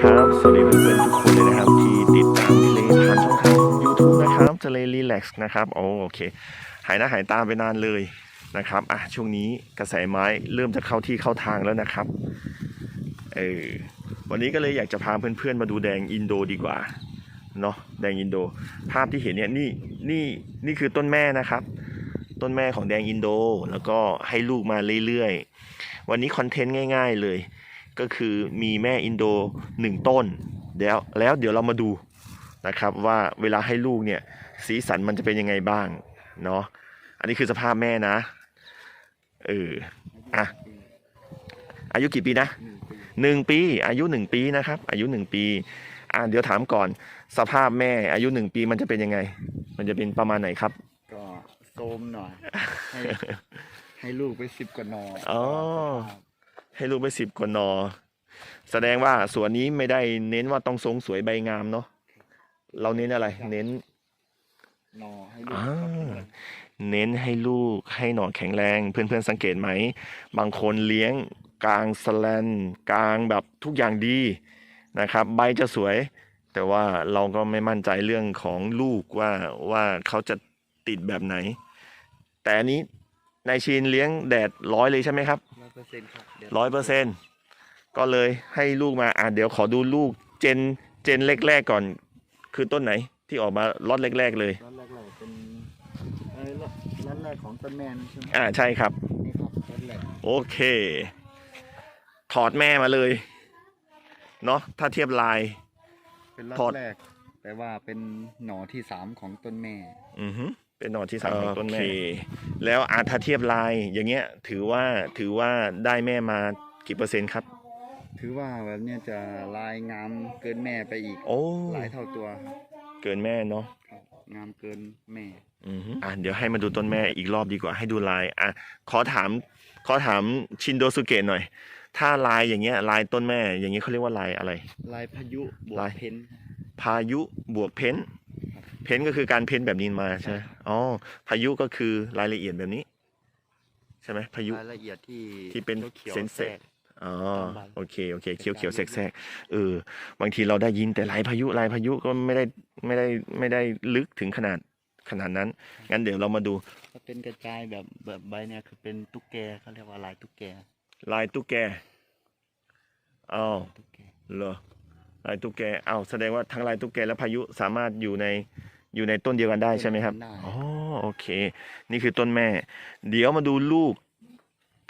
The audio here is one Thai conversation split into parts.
นะครับ สวัสดีเพื่อนๆทุกคนเลยนะครับ ที่ติดตามทะเลผ่านช่องทาง YouTube นะครับทะเลรีแลกซ์นะครับโอโอเค หายหน้าหายตาไปนานเลยนะครับอะช่วงนี้กระแสไม้เริ่มจะเข้าที่เข้าทางแล้วนะครับเออวันนี้ก็เลยอยากจะพาเพื่อนๆมาดูแดงอินโดดีกว่าเนาะแดงอินโด ภาพที่เห็นเนี่ยนี่นี่นี่คือต้นแม่นะครับ ต้นแม่ของแดงอินโด แล้วก็ให้ลูกมาเรื่อยๆ วันนี้คอนเทนต์ง่าย ๆเลย ก็คือมีแม่อินโดหนึ่งต้นเดี๋ยวแล้วเดี๋ยวเรามาดูนะครับว่าเวลาให้ลูกเนี่ยสีสันมันจะเป็นยังไงบ้างเนาะอันนี้คือสภาพแม่นะเอออะอายุกี่ปีนะหนึ่งปี อายุหนึ่งปีนะครับ อายุหนึ่งปีอะเดี๋ยวถามก่อนสภาพแม่อายุหนึ่งปีมันจะเป็นยังไง มันจะเป็นประมาณไหนครับก็โซมหน่อยให้ให้ลูกไปสิบกว่าหนออ๋อ ให้ลูกไปสิบกว่านอ แสดงว่าสวนนี้ไม่ได้เน้นว่าต้องทรงสวยใบงามเนาะเราเน้นอะไร เน้นหนอให้ลูกอ่าเขากินเลยเน้นให้ลูกให้หนอนแข็งแรง เพื่อนๆสังเกตไหม บางคนเลี้ยงกลางสแลนกลางแบบทุกอย่างดีนะครับ ใบจะสวย แต่ว่าเราก็ไม่มั่นใจเรื่องของลูกว่าว่าเขาจะติดแบบไหน แต่อันนี้นายชินเลี้ยงแดดร้อยเลยใช่ไหมครับร้อย เปอร์เซ็นต์ครับดี๋ยวร้อยเปอร์เซ็นต์ก็เลยให้ลูกมาอะเดี๋ยวขอดูลูกเจนเจนแรกๆก่อน คือต้นไหนที่ออกมาล็อตแรกๆเลย ร้อนแรกเลยเป็นเอ้ยร้อนแรกของต้นแมนใช่ไหมอ่าใช่ครับ นี่ครับร้อนแรกโอเค ถอดแม่มาเลยเนาะถ้าเทียบลาย เป็นร้ถออด นแรก แต่ว่าเป็นหนอที่สามของต้นแม่ อือฮึ เป็นหนอนที่สามของต้นแม่ แล้วอาถ้าเทียบลายอย่างเงี้ย ถือว่าถือว่าได้แม่มากี่เปอร์เซ็นต์ครับ ถือว่าแบบเนี้ยจะลายงามเกินแม่ไปอีก โอ้หลายเท่าตัวครับเกินแม่เนาะครับงามเกินแม่ อือฮึอะเดี๋ยวให้มาดูต้นแม่อีกรอบดีกว่าให้ดูลายอะขอถามขอถามชินโดสุเกะหน่อย ถ้าลายอย่างเงี้ยลายต้นแม่ อย่างเงี้ยเขาเรียกว่าลายอะไร ลายพายุบวลากย เพ้นพายุบวกเพ้นท์ เพ้นท์ก็คือการเพ้นท์แบบนี้มาใช่ไหมอ๋อพายุก็คือรายละเอียดแบบนี้ ใช่ไหมพายุรายละเอียดที่ที่เป็นขียวเส้นๆเสกอ๋อตามใบโอเคโอเคเขียวเขียวๆแทรกๆเออบางทีเราได้ยินแต่ลายพายุลายพายุก็ไม่ได้ไม่ได้ไม่ได้ลึกถึงขนาดขนาดนั้น งั้นเดี๋ยวเรามาดูถ้าเป็นกระจายแบบแบบใบเนี่ยคือเป็นตุ๊กแกเขาเรียกว่าลายตุ๊กแก ลายตุ๊กแกอ้าวตุ๊กแกเหรอ ลายตุ๊กแกอ้าวแสดงว่าทั้งลายตุ๊กแกและพายุสามารถอยู่ในอยู่ในต้นเดียวกันได้ใช่ไหมครับ ได้ อ๋อโอเค นี่คือต้นแม่ เดี๋ยวมาดูลูก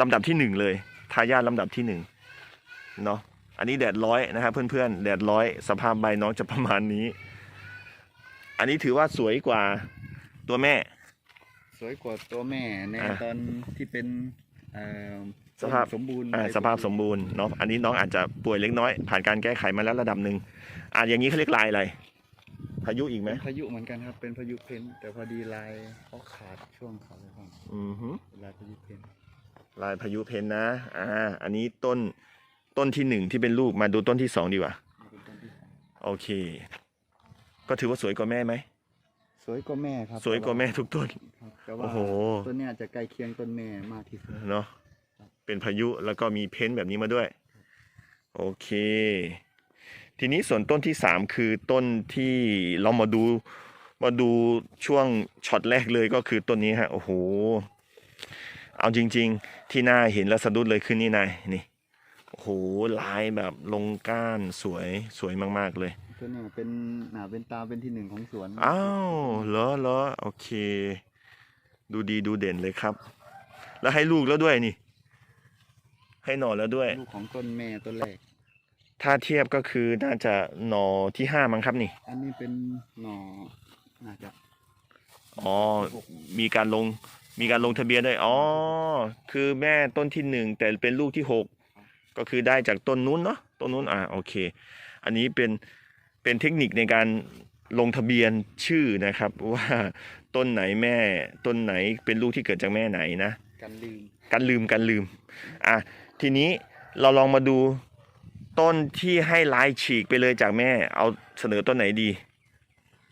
ลำดับที่หนึ่งเลย ทายาทลำดับที่หนึ่งเนาะ อันนี้แดดร้อยนะครับเพื่อนๆ แดดร้อย สภาพใบน้องจะประมาณนี้ อันนี้ถือว่าสวยกว่าตัวแม่ สวยกว่าตัวแม่ในอะ ตอนที่เป็นเอ่อ สภาพสมบูรณ์อ่าสภาพสมบูรณ์เนาะอันนี้น้องอาจจะป่วยเล็กน้อย ผ่านการแก้ไขมาแล้วระดับหนึ่งอ่าอย่างนี้เขาเรียกลายอะไร พายุอีกไหมเป็นพายุเหมือนกันครับเป็นพายุเพนแต่พอดีลายเขาขาดช่วงเขาเลยครับอือฮึเป็นลายพายุเพนลายพายุเพนนะอ่าอันนี้ต้นต้นที่หนึ่งที่เป็นลูกมาดูต้นที่สองดีกว่านี่เป็นต้นที่สามโอเค ก็ถือว่าสวยกว่าแม่ไหมสวยกว่าแม่ครับ สวยกว่าแม่ทุกต้นครับแต่ว่าโอ้โห ต้นเนี้ยจะใกล้เคียงต้นแม่มากที่สุดเนาะ เป็นพายุแล้วก็มีเพ้นท์แบบนี้มาด้วย โอเค ทีนี้ส่วนต้นที่สามคือต้นที่เรามาดูมาดูช่วงช็อตแรกเลยก็คือต้นนี้ฮะโอ้โหเอาจริง ๆ ที่น่าเห็นแล้วสะดุดเลยคือนี่นายนี่โอ้โหลายแบบลงก้านสวยสวยมาก ๆ เลยต้นเนี้ยเป็นหนาเป็นตาเป็นที่หนึ่งของสวนอ้าวเหรอเหรอโอเค ดูดีดูเด่นเลยครับ แล้วให้ลูกแล้วด้วยนี่ ให้หน่อแล้วด้วย ลูกของต้นแม่ต้นแรก ถ้าเทียบก็คือน่าจะหน่อที่ห้ามั้งครับนี่ อันนี้เป็นหน่อน่าจะอ๋อมีการลง มีการลงทะเบียนด้วย อ๋อ คือแม่ต้นที่หนึ่งแต่เป็นลูกที่หก ก็คือได้จากต้นนู้นเนาะ ต้นนู้น อ่า โอเค อันนี้เป็น เป็นเทคนิคในการลงทะเบียนชื่อนะครับ ว่าต้นไหนแม่ ต้นไหนเป็นลูกที่เกิดจากแม่ไหนนะ กันลืม กันลืมกันลืม อะ ทีนี้เราลองมาดูต้นที่ให้ลายฉีกไปเลยจากแม่ เอาเสนอต้นไหนดี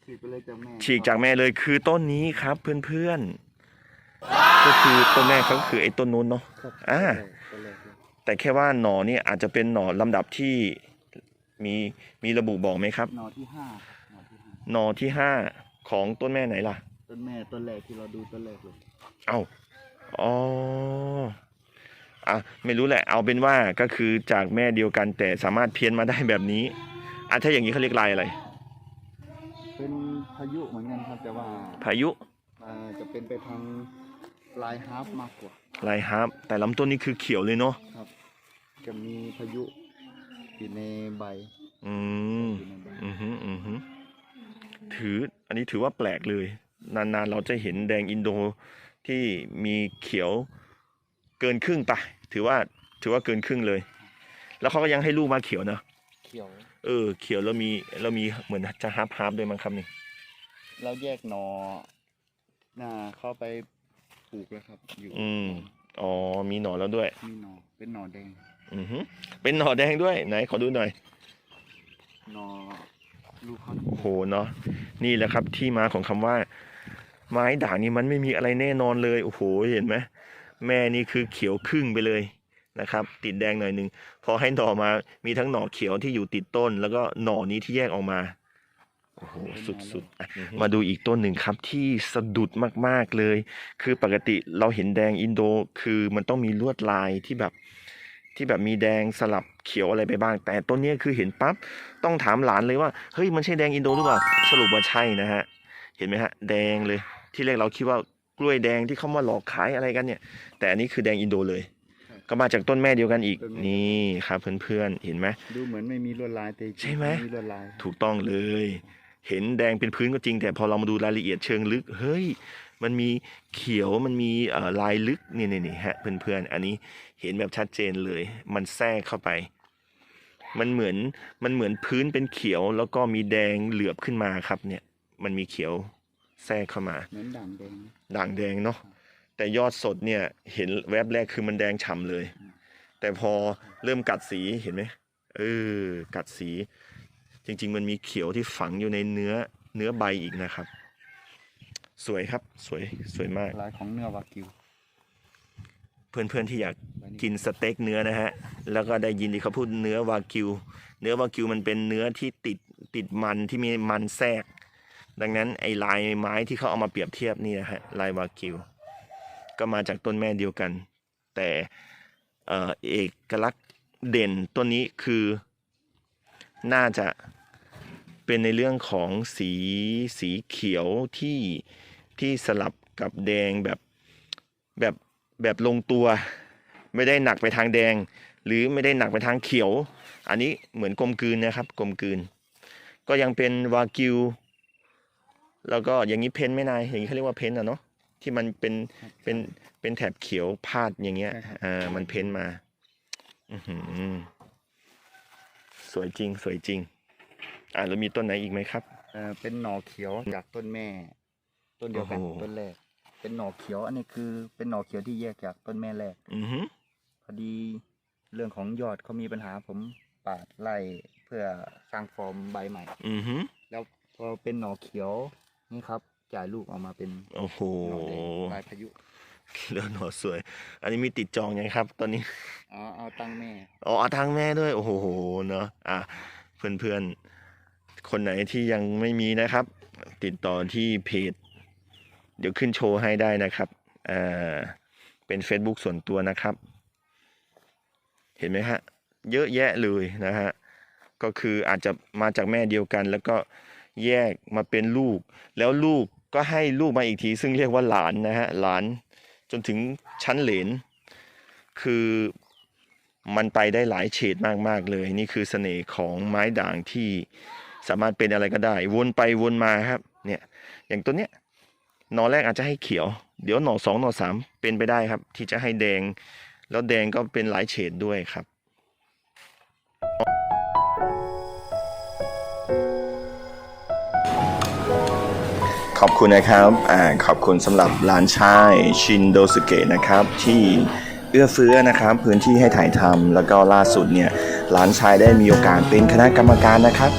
ฉีกไปเลยจากแม่ฉีกจากแม่เลยคือต้นนี้ครับเพื่อนๆ ก็คือต้นแม่เขาก็คือไอ้ต้นนู้นเนาะครับอ่าต้นแรกเลยแต่แค่ว่าหน่อนี่อาจจะเป็นหน่อลำดับที่มีมีระบุบอกไหมครับหนอที่ห้าครับ หนอที่ห้าหนอที่ห้าของต้นแม่ไหนล่ะ ต้นแม่ต้นแรกที่เราดูต้นแรกเลย เอ้าอ๋อ อะไม่รู้แหละเอาเป็นว่าก็คือจากแม่เดียวกันแต่สามารถเพี้ยนมาได้แบบนี้อะถ้าอย่างนี้เขาเรียกลายอะไร เป็นพายุเหมือนกันครับแต่ว่าพายุอ่าจะเป็นไปทางลายฮาร์ฟมากกว่า ลายฮับแต่ลำต้นนี่คือเขียวเลยเนาะครับ จะมีพายุอยู่ในใบอืมอยู่ในใบอือฮึอือฮึถืออันนี้ถือว่าแปลกเลย นานๆเราจะเห็นแดงอินโดที่มีเขียว เกินครึ่งไปถือว่าถือว่าเกินครึ่งเลย แล้วเขาก็ยังให้ลูกมาเขียวนะเขียว เออ เขียวแล้วมีแล้วมีเหมือนจะฮับฮับด้วยมั้งครับนี่แล้วแยกหนอหน้าเข้าไปปลูกแล้วครับ อยู่อืมอ๋อมีหน่อแล้วด้วย มีหนอเป็นหนอแดงอือฮึเป็นหน่อแดงด้วยไหนขอดูหน่อยหนอลูกเขาโอ้โหเนาะนี่แหละครับที่มาของคำว่า ไม้ด่างนี่มันไม่มีอะไรแน่นอนเลยโอ้โหเห็นไหม แม่นี่คือเขียวครึ่งไปเลยนะครับ ติดแดงหน่อยหนึ่งพอให้หน่อมามีทั้งหน่อเขียวที่อยู่ติดต้น แล้วก็หน่อนี้ที่แยกออกมาโอ้โหสุดๆอะมาดูอีกต้นหนึ่งครับที่สะดุดมากๆเลย คือปกติเราเห็นแดงอินโดคือมันต้องมีลวดลายที่แบบที่แบบมีแดงสลับเขียวอะไรไปบ้าง แต่ต้นเนี้ยคือเห็นปั๊บต้องถามหลานเลยว่าเฮ้ยมันใช่แดงอินโดหรือเปล่าสรุปว่าใช่นะฮะเห็นไหมฮะแดงเลยที่แรกเราคิดว่าก ล้วยแดงที่เขามาหลอกขายอะไรกันเนี่ย แต่อันนี้คือแดงอินโดเลย ก็มาจากต้นแม่เดียวกันอีกนี่ครับเพื่อนๆเห็นไหม ดูเหมือนไม่มีลวดลายแต่จริงใช่ไหม มีลวดลายถูกต้องเลย เห็นแดงเป็นพื้นก็จริง แต่พอเรามาดูรายละเอียดเชิงลึก เฮ้ย มันมีเขียวมันมีเอ่อลายลึกนี่นี่นี่ฮะเพื่อนๆอันนี้เห็นแบบชัดเจนเลย มันแทรกเข้าไป มันเหมือนมันเหมือนพื้นเป็นเขียว แล้วก็มีแดงเหลือบขึ้นมาครับเนี่ย มันมีเขียว แทรกเข้ามาเหมือนด่างแดงด่างแดงเนาะแต่ยอดสดเนี่ยเห็นแวบแรกคือมันแดงฉ่ำเลย แต่พอเริ่มกัดสีเห็นไหมเออกัดสี จริง ๆ มันมีเขียวที่ฝังอยู่ในเนื้อเนื้อใบอีกนะครับ สวยครับสวยสวยมากลายของเนื้อวากิว เพื่อนๆที่อยากใบนี้กินสเต็กเนื้อนะฮะ แล้วก็ได้ยินที่เขาพูดเนื้อวากิว เนื้อวากิวมันเป็นเนื้อที่ติดติดมันที่มีมันแทรก ดังนั้นไอ้ลายไม้ที่เขาเอามาเปรียบเทียบนี่นะฮะลายวากิว ก็มาจากต้นแม่เดียวกัน แต่เออเอกลักษณ์เด่นต้นนี้คือน่าจะเป็นในเรื่องของสีสีเขียวที่ที่สลับกับแดงแบบแบบแบบลงตัว ไม่ได้หนักไปทางแดง หรือไม่ได้หนักไปทางเขียว อันนี้เหมือนกลมกลืนนะครับกลมกลืน ก็ยังเป็นวากิว แล้วก็อย่างนี้เพ้นท์ไหม่นายอย่างนี้เขาเรียกว่าเพ้นท์อะเนาะที่มันเป็นเป็นเป็นแถบเขียวพาดอย่างเงี้ยใช่ครับอ่ามันเพ้นท์มาอือหือสวยจริงสวยจริง อ่าแล้วมีต้นไหนอีกไหมครับเอ่อเป็นหน่อเขียวจากต้นแม่ ต้นเดียวกันโอ้โหต้นแรก เป็นหน่อเขียว อันนี้คือเป็นหน่อเขียวที่แยกจากต้นแม่แรก อือหือพอดีเรื่องของยอดเขามีปัญหาผมปาดไล่เพื่อสร้างฟอร์มใบใหม่ อือหือแล้วพอเป็นหน่อเขียว นี่ครับจ่ายลูกออกมาเป็นโอ้โหหน่อแดงลายพายุเลือหนอสวย อันนี้มีติดจองยังครับ ตอนนี้อ๋อเอาตั้งแม่อ๋อเอาทางแม่ด้วยโอ้โหเนาะอะเพื่อนๆ คนไหนที่ยังไม่มีนะครับ ติดต่อที่เพจ เดี๋ยวขึ้นโชว์ให้ได้นะครับอ่าเป็น Facebook ส่วนตัวนะครับ เห็นไหมฮะ เยอะแยะเลยนะฮะ ก็คืออาจจะมาจากแม่เดียวกันแล้วก็ แยกมาเป็นลูก แล้วลูกก็ให้ลูกมาอีกที ซึ่งเรียกว่าหลานนะฮะหลานจนถึงชั้นเหลน คือมันไปได้หลายเฉดมาก ๆ เลย นี่คือเสน่ห์ของไม้ด่างที่สามารถเป็นอะไรก็ได้ วนไปวนมาครับเนี่ยอย่างตัวเนี้ยหน่อแรกอาจจะให้เขียว เดี๋ยวหน่อสองหน่อสามเป็นไปได้ครับ ที่จะให้แดง แล้วแดงก็เป็นหลายเฉดด้วยครับ ขอบคุณนะครับอ่าขอบคุณสำหรับร้านชายชินโดสุเกะนะครับที่เอื้อเฟื้อนะครับพื้นที่ให้ถ่ายทำแล้วก็ล่าสุดเนี่ยร้านชายได้มีโอกาสเป็นคณะกรรมการนะครับ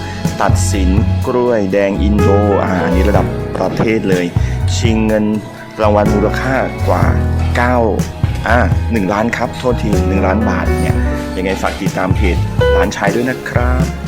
ตัดสินกล้วยแดงอินโดอ่าอันนี้ระดับประเทศเลย ชิงเงินรางวัลมูลค่ากว่า 9อ่า1ล้านครับ โทษที 1 ล้านบาทเนี่ยยังไงฝากติดตามเพจร้านชายด้วยนะครับ